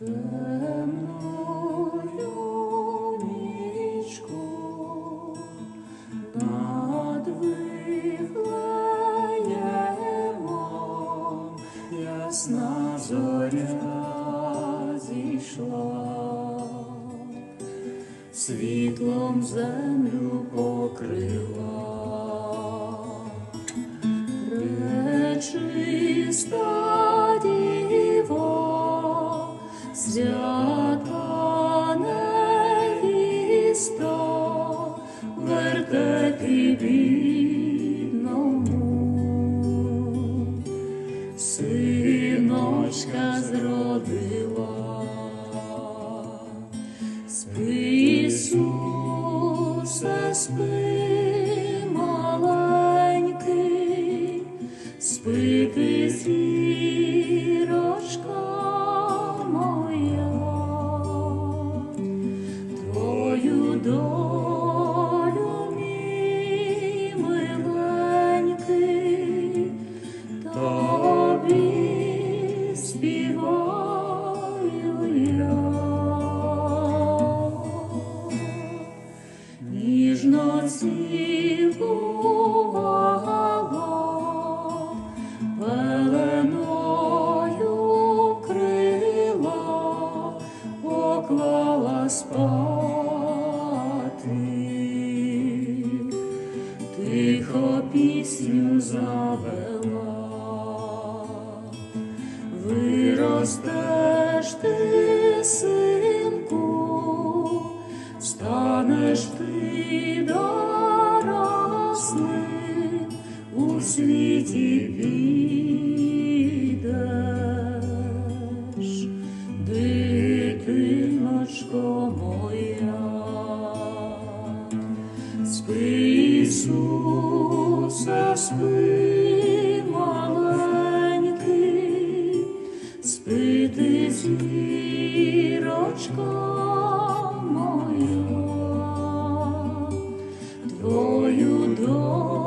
Темною нічку над Вифлеємом ясна зоря зійшла, світлом землю свята невіста, вертепі бідному, синочка зродила. Спи, Ісусе, спи, маленький, спи ти, співаю я. Ніжно цілувала, поклала спати, тихо пісню завела, виростеш ти, синку, станеш ти дорослим, у світі підеш, дитиночко моя. Спи, Ісусе, спи, спи зірочко моя, твою долю,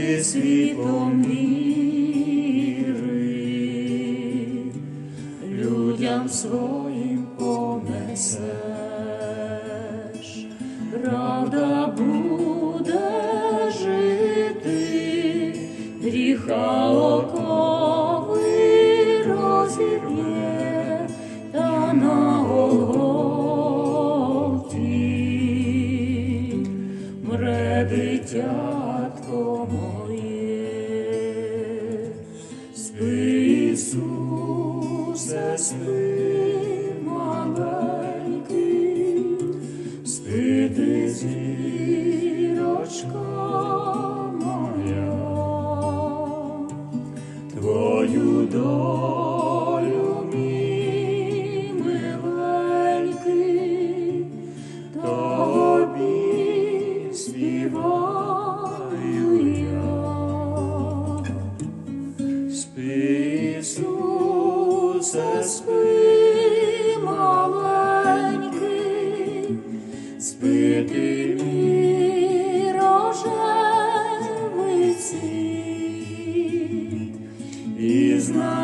ти світлом віри людям своїм понесеш, правда буде жити, гріха окови розірвє, та на Голгофі мре дитятко Ісусе, спи, маленький, спи ти зірочка моя, Твою долю not.